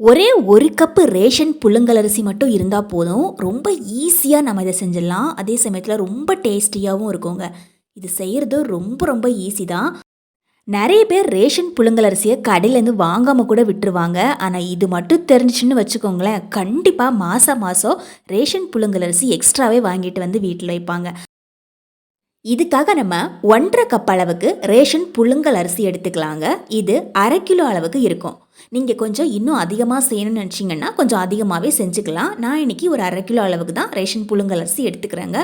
ஒரே ஒரு cup ration புழுங்கலரிசி மட்டும் இருந்தால் போதும். ரொம்ப ஈஸியாக நம்ம இதை செஞ்சிடலாம். அதே சமயத்தில் ரொம்ப டேஸ்டியாகவும் இருக்குங்க. இது செய்கிறது ரொம்ப ரொம்ப ஈஸி தான். நிறைய பேர் ரேஷன் புழுங்கலரிசியை கடையிலேருந்து வாங்காமல் கூட விட்டுருவாங்க. ஆனால் இது மட்டும் தெரிஞ்சுன்னு வச்சுக்கோங்களேன். கண்டிப்பாக மாதம் மாதம் ரேஷன் புழுங்கலரிசி எக்ஸ்ட்ராவே வாங்கிட்டு வந்து வீட்டில் வைப்பாங்க. இதுக்காக நம்ம ஒன்றரை கப் அளவுக்கு ரேஷன் புழுங்கல் அரிசி எடுத்துக்கலாங்க. இது அரை கிலோ அளவுக்கு இருக்கும். நீங்கள் கொஞ்சம் இன்னும் அதிகமாக செய்யணும்னு நினச்சிங்கன்னா கொஞ்சம் அதிகமாகவே செஞ்சுக்கலாம். நான் இன்னைக்கு ஒரு அரை கிலோ அளவுக்கு தான் ரேஷன் புழுங்கல் அரிசி எடுத்துக்கிறேங்க.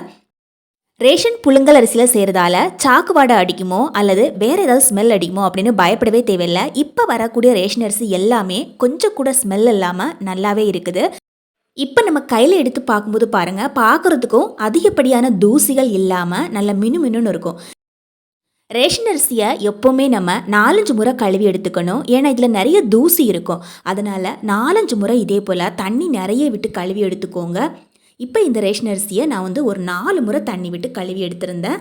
ரேஷன் புழுங்கல் அரிசியில் செய்கிறதால சாக்கு வாடை அடிக்குமோ அல்லது வேறு ஏதாவது ஸ்மெல் அடிக்குமோ அப்படின்னு பயப்படவே தேவையில்லை. இப்போ வரக்கூடிய ரேஷன் அரிசி எல்லாமே கொஞ்சம் கூட ஸ்மெல் இல்லாமல் நல்லாவே இருக்குது. இப்போ நம்ம கையில் எடுத்து பார்க்கும்போது பாருங்கள் பார்க்குறதுக்கும் அதிகப்படியான தூசிகள் இல்லாமல் நல்ல மினு மினுன்னு இருக்கும். ரேஷன் அரிசியை எப்போவுமே நம்ம நாலஞ்சு முறை கழுவி எடுத்துக்கணும். ஏன்னா இதில் நிறைய தூசி இருக்கும். அதனால் நாலஞ்சு முறை இதே போல் தண்ணி நிறைய விட்டு கழுவி எடுத்துக்கோங்க. இப்போ இந்த ரேஷன் அரிசியை நான் வந்து ஒரு நாலு முறை தண்ணி விட்டு கழுவி எடுத்திருந்தேன்.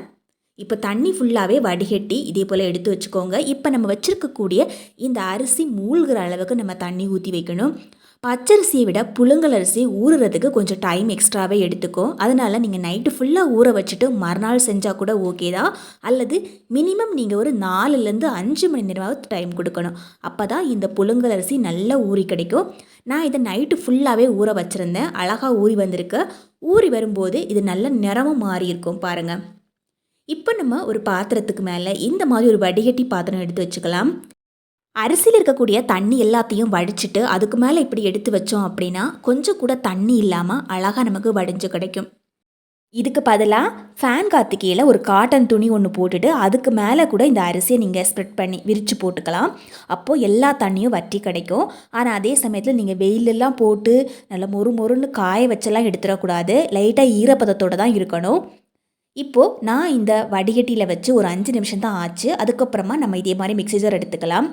இப்போ தண்ணி ஃபுல்லாகவே வடிகட்டி இதே போல் எடுத்து வச்சுக்கோங்க. இப்போ நம்ம வச்சுருக்கக்கூடிய இந்த அரிசி மூழ்கிற அளவுக்கு நம்ம தண்ணி ஊற்றி வைக்கணும். பச்சரிசியை விட புழுங்கல் அரிசி ஊறுறதுக்கு கொஞ்சம் டைம் எக்ஸ்ட்ராவே எடுத்துக்கும் அதனால் நீங்கள் நைட்டு ஃபுல்லாக ஊற வச்சுட்டு மறுநாள் செஞ்சால் கூட ஓகே தான். அல்லது மினிமம் நீங்கள் ஒரு நாலுலேருந்து அஞ்சு மணி நேரமாவது டைம் கொடுக்கணும். அப்போ தான் இந்த புழுங்கல் அரிசி நல்லா ஊறி கிடைக்கும். நான் இதை நைட்டு ஃபுல்லாகவே ஊற வச்சுருந்தேன். அழகாக ஊறி வந்திருக்கு. ஊறி வரும்போது இது நல்ல நிறமும் மாறி இருக்கும் பாருங்கள் இப்போ நம்ம ஒரு பாத்திரத்துக்கு மேலே இந்த மாதிரி ஒரு வடிகட்டி பாத்திரம் எடுத்து வச்சுக்கலாம். அரிசியில் இருக்கக்கூடிய தண்ணி எல்லாத்தையும் வடிச்சிட்டு அதுக்கு மேலே இப்படி எடுத்து வச்சோம் அப்படின்னா கொஞ்சம் கூட தண்ணி இல்லாமல் அழகாக நமக்கு வடிஞ்சு கிடைக்கும். இதுக்கு பதிலாக ஃபேன் காற்று கீழே ஒரு காட்டன் துணி ஒன்று போட்டுட்டு அதுக்கு மேலே கூட இந்த அரிசியை நீங்கள் ஸ்ப்ரெட் பண்ணி விரித்து போட்டுக்கலாம். அப்போது எல்லா தண்ணியும் வற்றி கிடைக்கும். ஆனால் அதே சமயத்தில் நீங்கள் வெயிலெல்லாம் போட்டு நல்லா மொறு மொறுன்னு காய வச்செல்லாம் எடுத்துடக்கூடாது. லைட்டாக ஈரப்பதத்தோடு தான் இருக்கணும். இப்போது நான் இந்த வடிகட்டியில் வச்சு ஒரு அஞ்சு நிமிஷம் தான் ஆச்சு. அதுக்கப்புறமா நம்ம இதே மாதிரி மிக்ஸி ஜார் எடுத்துக்கலாம்.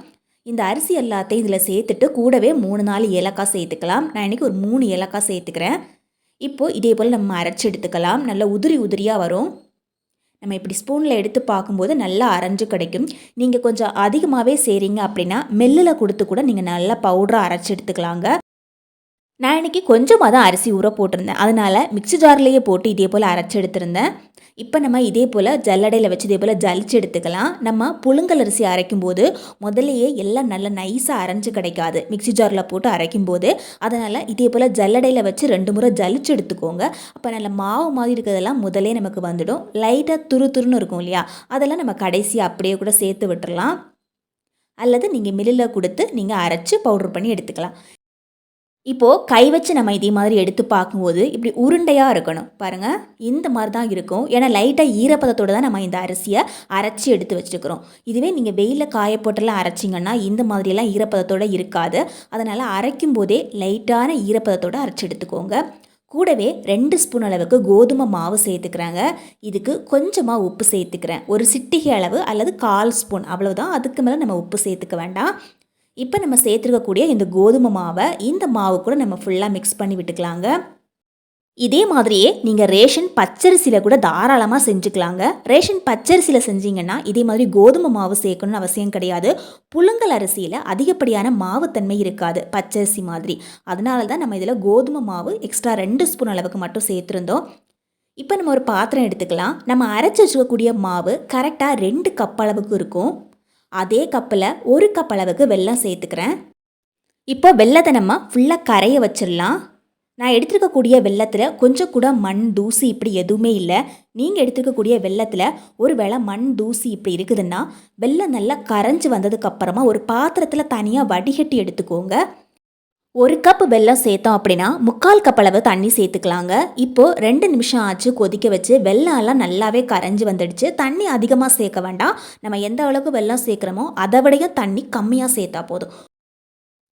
இந்த அரிசி எல்லாத்தையும் இதில் சேர்த்துட்டு கூடவே மூணு நாலு ஏலக்காய் சேர்த்துக்கலாம். நான் இன்றைக்கி ஒரு மூணு ஏலக்காய் சேர்த்துக்கிறேன். இப்போது இதே போல் நம்ம அரைச்சி எடுத்துக்கலாம். நல்லா உதிரி உதிரியாக வரும். நம்ம இப்படி ஸ்பூனில் எடுத்து பார்க்கும்போது நல்லா அரைஞ்சு கிடைக்கும். நீங்கள் கொஞ்சம் அதிகமாகவே செய்கிறீங்க அப்படின்னா மெல்லில் கொடுத்து கூட நீங்கள் நல்லா பவுடராக அரைச்சி எடுத்துக்கலாங்க. நான் இன்றைக்கி கொஞ்சமாக தான் அரிசி ஊற போட்டிருந்தேன். அதனால் மிக்சி ஜார்லேயே போட்டு இதே போல் அரைச்சி எடுத்திருந்தேன். இப்போ நம்ம இதே போல் ஜல்லடையில் வச்சு இதே போல் ஜலிச்சு எடுத்துக்கலாம். நம்ம புழுங்கல் அரிசி அரைக்கும் போது முதல்லையே எல்லாம் நல்லா நைஸாக அரைஞ்சு கிடைக்காது. மிக்சி ஜாரில் போட்டு அரைக்கும் போது அதனால் இதே போல் ஜல்லடையில் வச்சு ரெண்டு முறை ஜலிச்சு எடுத்துக்கோங்க. அப்போ நல்ல மாவு மாதிரி இருக்கிறதெல்லாம் முதலே நமக்கு வந்துடும். லைட்டாக துரு துருன்னு இருக்கும் இல்லையா? அதெல்லாம் நம்ம கடைசியாக அப்படியே கூட சேர்த்து விட்டுறலாம். அல்லது நீங்கள் மில்லில் கொடுத்து நீங்கள் அரைச்சி பவுட்ரு பண்ணி எடுத்துக்கலாம். இப்போது கை வச்சு நம்ம இதே மாதிரி எடுத்து பார்க்கும்போது இப்படி உருண்டையாக இருக்கணும். பாருங்கள் இந்த மாதிரி தான் இருக்கும். ஏன்னா லைட்டாக ஈரப்பதத்தோடு தான் நம்ம இந்த அரிசியை அரைச்சி எடுத்து வச்சுருக்கிறோம். இதுவே நீங்கள் வெயிலில் காய போட்டெல்லாம் அரைச்சிங்கன்னா இந்த மாதிரியெல்லாம் ஈரப்பதத்தோடு இருக்காது. அதனால் அரைக்கும் போதே லைட்டான ஈரப்பதத்தோடு அரைச்சி எடுத்துக்கோங்க. கூடவே ரெண்டு ஸ்பூன் அளவுக்கு கோதுமை மாவு சேர்த்துக்கிறாங்க. இதுக்கு கொஞ்சமாக உப்பு சேர்த்துக்கிறேன். ஒரு சிட்டிகை அளவு அல்லது கால் ஸ்பூன். அவ்வளோதான் அதுக்கு மேலே நம்ம உப்பு சேர்த்துக்க வேண்டாம். இப்போ நம்ம சேர்த்துருக்கக்கூடிய இந்த கோதுமை மாவை இந்த மாவு கூட நம்ம ஃபுல்லாக மிக்ஸ் பண்ணி விட்டுக்கலாங்க. இதே மாதிரியே நீங்கள் ரேஷன் பச்சரிசியில் கூட தாராளமாக செஞ்சுக்கலாங்க. ரேஷன் பச்சரிசியில் செஞ்சீங்கன்னா இதே மாதிரி கோதுமை மாவு சேர்க்கணும்னு அவசியம் கிடையாது. புழுங்கல் அரிசியில் அதிகப்படியான மாவுத்தன்மை இருக்காது பச்சரிசி மாதிரி. அதனால தான் நம்ம இதில் கோதுமை மாவு எக்ஸ்ட்ரா ரெண்டு ஸ்பூன் அளவுக்கு மட்டும் சேர்த்துருந்தோம். இப்போ நம்ம ஒரு பாத்திரம் எடுத்துக்கலாம். நம்ம அரைச்சி வச்சுக்கக்கூடிய மாவு கரெக்டாக ரெண்டு கப் அளவுக்கு இருக்கும். அதே கப்பில் ஒரு கப் அளவுக்கு வெல்லம் சேர்த்துக்கிறேன். இப்போ வெள்ளத்தை நம்ம ஃபுல்லாக கரைய வச்சிடலாம். நான் எடுத்துருக்கக்கூடிய வெள்ளத்தில் கொஞ்சம் கூட மண் தூசி இப்படி எதுவுமே இல்லை. நீங்கள் எடுத்துருக்கக்கூடிய வெள்ளத்தில் ஒரு வேளை மண் தூசி இப்படி இருக்குதுன்னா வெள்ளம் நல்லா கரைஞ்சி வந்ததுக்கப்புறமா ஒரு பாத்திரத்தில் தனியாக வடிகட்டி எடுத்துக்கோங்க. ஒரு கப் வெல்லம் சேர்த்தோம் அப்படின்னா முக்கால் கப் அளவு தண்ணி சேர்த்துக்கலாங்க. இப்போது ரெண்டு நிமிஷம் ஆச்சு கொதிக்க வச்சு வெள்ளம்லாம் நல்லாவே கரைஞ்சி வந்துடுச்சு. தண்ணி அதிகமாக சேர்க்க வேண்டாம். நம்ம எந்த அளவுக்கு வெள்ளம் சேர்க்குறோமோ அதை விடையும் தண்ணி கம்மியாக சேர்த்தா போதும்.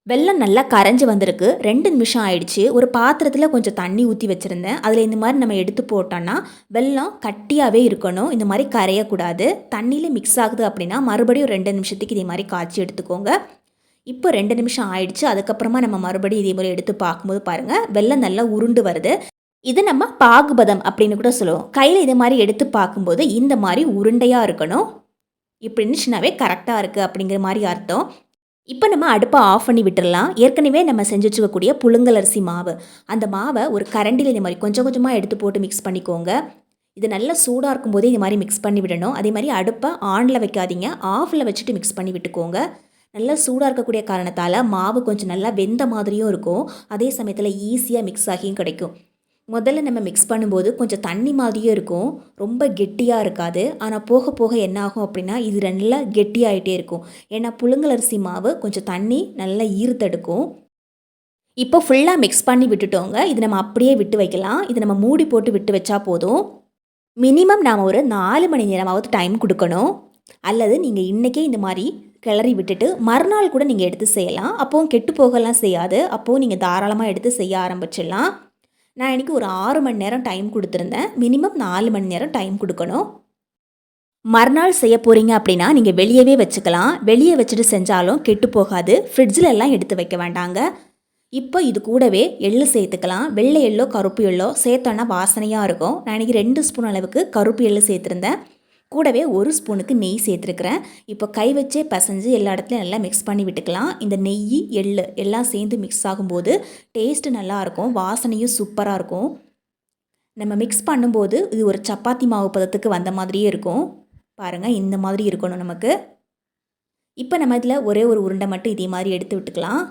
வெள்ளம் நல்லா கரைஞ்சி வந்திருக்கு. ரெண்டு நிமிஷம் ஆயிடுச்சு. ஒரு பாத்திரத்தில் கொஞ்சம் தண்ணி ஊற்றி வச்சுருந்தேன். அதில் இந்த மாதிரி நம்ம எடுத்து போட்டோன்னா வெள்ளம் கட்டியாகவே இருக்கணும். இந்த மாதிரி கரையக்கூடாது. தண்ணியில் மிக்ஸ் ஆகுது அப்படின்னா மறுபடியும் ரெண்டு நிமிஷத்துக்கு இதே மாதிரி காய்ச்சி எடுத்துக்கோங்க. இப்போ ரெண்டு நிமிஷம் ஆயிடுச்சு. அதுக்கப்புறமா நம்ம மறுபடியும் இதே மாதிரி எடுத்து பார்க்கும்போது பாருங்கள் வெள்ளம் நல்லா உருண்டு வருது. இது நம்ம பாகுபதம் அப்படின்னு கூட சொல்லுவோம். கையில் இது மாதிரி எடுத்து பார்க்கும்போது இந்த மாதிரி உருண்டையாக இருக்கணும். இப்படி இருந்துச்சுனாவே கரெக்டாக இருக்குது அப்படிங்கிற மாதிரி அர்த்தம். இப்போ நம்ம அடுப்பை ஆஃப் பண்ணி விட்டுடலாம். ஏற்கனவே நம்ம செஞ்சு வச்சுக்கக்கூடிய புழுங்கலரிசி மாவு. அந்த மாவை ஒரு கரண்டியில் இந்த மாதிரி கொஞ்சம் கொஞ்சமாக எடுத்து போட்டு மிக்ஸ் பண்ணிக்கோங்க. இது நல்லா சூடாக இருக்கும்போதே இது மாதிரி மிக்ஸ் பண்ணி விடணும். அதே மாதிரி அடுப்பை ஆனில் வைக்காதீங்க. ஆஃபில் வச்சுட்டு மிக்ஸ் பண்ணி விட்டுக்கோங்க. நல்லா சூடாக இருக்கக்கூடிய காரணத்தால் மாவு கொஞ்சம் நல்லா வெந்த மாதிரியும் இருக்கும். அதே சமயத்தில் ஈஸியாக மிக்ஸ் ஆகியும் கிடைக்கும். முதல்ல நம்ம மிக்ஸ் பண்ணும்போது கொஞ்சம் தண்ணி மாதிரியும் இருக்கும். ரொம்ப கெட்டியாக இருக்காது. ஆனால் போக போக என்ன ஆகும் அப்படின்னா இது நல்லா கெட்டியாகிட்டே இருக்கும். ஏன்னா புழுங்கலரிசி மாவு கொஞ்சம் தண்ணி நல்லா ஈர்த்தெடுக்கும். இப்போ ஃபுல்லாக மிக்ஸ் பண்ணி விட்டுட்டோங்க. இது நம்ம அப்படியே விட்டு வைக்கலாம். இது நம்ம மூடி போட்டு விட்டு வச்சா போதும். மினிமம் நாம் ஒரு நாலு மணி நேரமாவது டைம் கொடுக்கணும். அல்லது நீங்கள் இன்றைக்கே இந்த மாதிரி கிளறி விட்டுட்டு மறுநாள் கூட நீங்கள் எடுத்து செய்யலாம். அப்போது கெட்டு போகலாம் செய்யாது. அப்போது நீங்கள் தாராளமாக எடுத்து செய்ய ஆரம்பிச்சிடலாம். நான் இன்றைக்கி ஒரு ஆறு மணி நேரம் டைம் கொடுத்துருந்தேன். மினிமம் நாலு மணி நேரம் டைம் கொடுக்கணும். மறுநாள் செய்ய போகிறீங்க அப்படின்னா நீங்கள் வெளியவே வச்சுக்கலாம். வெளியே வச்சுட்டு செஞ்சாலும் கெட்டு போகாது. ஃப்ரிட்ஜில் எல்லாம் எடுத்து வைக்க வேண்டாங்க. இப்போ இது கூடவே எள்ளு சேர்த்துக்கலாம். வெள்ளை எள்ளோ கருப்பு எள்ளோ சேர்த்தோன்னா வாசனையாக இருக்கும். நான் இன்றைக்கி ரெண்டு ஸ்பூன் அளவுக்கு கருப்பு எள்ளு சேர்த்துருந்தேன். கூடவே ஒரு ஸ்பூனுக்கு நெய் சேர்த்துருக்குறேன். இப்போ கை வச்சே பசைஞ்சு எல்லா இடத்துலையும் நல்லா மிக்ஸ் பண்ணி விட்டுக்கலாம். இந்த நெய் எள்ளு எல்லாம் சேர்ந்து மிக்ஸ் ஆகும்போது டேஸ்ட்டு நல்லாயிருக்கும். வாசனையும் சூப்பராக இருக்கும். நம்ம மிக்ஸ் பண்ணும்போது இது ஒரு சப்பாத்தி மாவு பதத்துக்கு வந்த மாதிரியே இருக்கும். பாருங்கள் இந்த மாதிரி இருக்கணும் நமக்கு. இப்போ நம்ம இதில் ஒரே ஒரு உருண்டை மட்டும் இதே மாதிரி எடுத்து விட்டுக்கலாம்.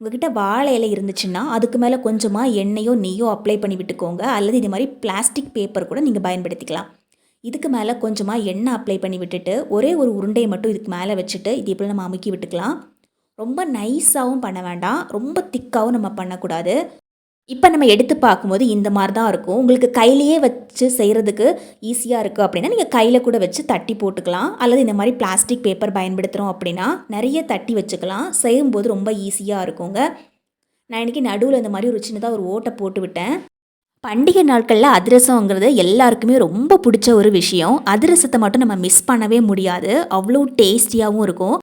உங்ககிட்ட வாழை இலை இருந்துச்சுன்னா அதுக்கு மேலே கொஞ்சமாக எண்ணெயோ நெய்யோ அப்ளை பண்ணி விட்டுக்கோங்க. அல்லது இது மாதிரி பிளாஸ்டிக் பேப்பர் கூட நீங்கள் பயன்படுத்திக்கலாம். இதுக்கு மேலே கொஞ்சமாக எண்ணெய் அப்ளை பண்ணி விட்டுட்டு ஒரே ஒரு உருண்டையை மட்டும் இதுக்கு மேலே வச்சுட்டு இது எப்படி நம்ம அமுக்கி விட்டுக்கலாம்? ரொம்ப நைஸாகவும் பண்ண வேண்டாம். ரொம்ப திக்காகவும் நம்ம பண்ணக்கூடாது. இப்போ நம்ம எடுத்து பார்க்கும்போது இந்த மாதிரி தான் இருக்கும். உங்களுக்கு கையிலையே வச்சு செய்கிறதுக்கு ஈஸியாக இருக்குது அப்படின்னா நீங்கள் கையில் கூட வச்சு தட்டி போட்டுக்கலாம். அல்லது இந்த மாதிரி பிளாஸ்டிக் பேப்பர் பயன்படுத்துகிறோம் அப்படின்னா நிறைய தட்டி வச்சுக்கலாம். செய்யும்போது ரொம்ப ஈஸியாக இருக்குங்க. நான் இன்றைக்கி நடுவில் இந்த மாதிரி ஒரு சின்னதாக ஒரு ஓட்டை போட்டு விட்டேன். பண்டிகை நாட்களில் அதிரசங்கிறது எல்லாருக்குமே ரொம்ப பிடிச்ச ஒரு விஷயம். அதிரசத்தை மட்டும் நம்ம மிஸ் பண்ணவே முடியாது. அவ்வளோ டேஸ்டியாகவும் இருக்கும்.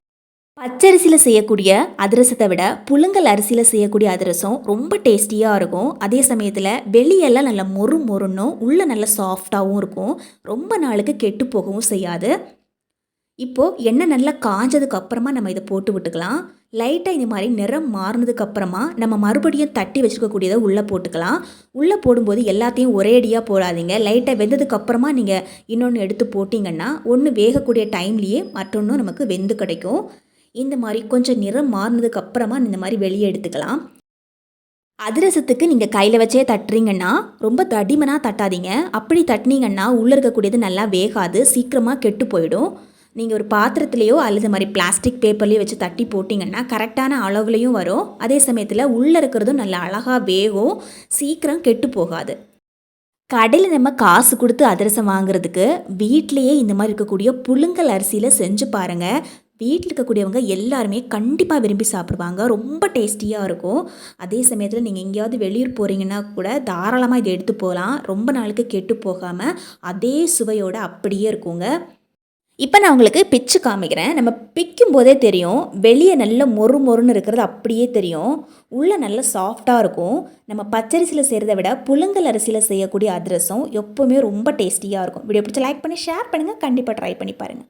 பச்சரிசியில் செய்யக்கூடிய அதிரசத்தை விட புழுங்கல் அரிசியில் செய்யக்கூடிய அதிரசம் ரொம்ப டேஸ்டியாக இருக்கும். அதே சமயத்தில் வெளியெல்லாம் நல்லா மொறு மொறுன்னும் உள்ளே நல்லா சாஃப்டாகவும் இருக்கும். ரொம்ப நாளுக்கு கெட்டு போகவும் செய்யாது. இப்போது எண்ணெய் நல்லா காஞ்சதுக்கு அப்புறமா நம்ம இதை போட்டு விட்டுக்கலாம். லைட்டாக இந்த மாதிரி நிறம் மாறினதுக்கு அப்புறமா நம்ம மறுபடியும் தட்டி வச்சுருக்கக்கூடியதை உள்ளே போட்டுக்கலாம். உள்ளே போடும்போது எல்லாத்தையும் ஒரே அடியாக போடாதீங்க. லைட்டாக வெந்ததுக்கு அப்புறமா நீங்கள் இன்னொன்று எடுத்து போட்டிங்கன்னா ஒன்று வேகக்கூடிய டைம்லேயே மற்றொன்று நமக்கு வெந்து கிடைக்கும். இந்த மாதிரி கொஞ்சம் நிறம் மாறினதுக்கு அப்புறமா இந்த மாதிரி வெளியே எடுத்துக்கலாம். அதிரசத்துக்கு நீங்கள் கையில் வச்சே தட்டுறீங்கன்னா ரொம்ப தடிமனாக தட்டாதீங்க. அப்படி தட்டினீங்கன்னா உள்ளே இருக்கக்கூடியது நல்லா வேகாது. சீக்கிரமாக கெட்டு போயிடும். நீங்கள் ஒரு பாத்திரத்துலேயோ அல்லது மாதிரி பிளாஸ்டிக் பேப்பர்லேயோ வச்சு தட்டி போட்டிங்கன்னா கரெக்டான அளவுலேயும் வரும். அதே சமயத்தில் உள்ளே இருக்கிறதும் நல்லா அழகாக வேகும். சீக்கிரம் கெட்டு போகாது. கடையில் நம்ம காசு கொடுத்து அதிரசம் வாங்குறதுக்கு வீட்லேயே இந்த மாதிரி இருக்கக்கூடிய புழுங்கல் அரிசியில் செஞ்சு பாருங்கள் வீட்டில் இருக்கக்கூடியவங்க எல்லாருமே கண்டிப்பாக விரும்பி சாப்பிடுவாங்க. ரொம்ப டேஸ்டியாக இருக்கும். அதே சமயத்தில் நீங்கள் எங்கேயாவது வெளியூர் போகிறீங்கன்னா கூட தாராளமாக இதை எடுத்து போகலாம் ரொம்ப நாளுக்கு கெட்டு போகாமல் அதே சுவையோடு அப்படியே இருக்குங்க. இப்போ நான் உங்களுக்கு பிச்சு காமிக்கிறேன். நம்ம பிக்கும் போதே தெரியும். வெளியே நல்ல மொறு மொறுன்னு இருக்கிறது அப்படியே தெரியும். உள்ளே நல்ல சாஃப்டாக இருக்கும். நம்ம பச்சரிசியில் செய்கிறத விட புழுங்கல் அரிசியில் செய்யக்கூடிய அதிரசம் எப்போவுமே ரொம்ப டேஸ்டியாக இருக்கும். வீடியோ பிடிச்ச லைக் பண்ணி ஷேர் பண்ணுங்கள் கண்டிப்பாக ட்ரை பண்ணி பாருங்கள்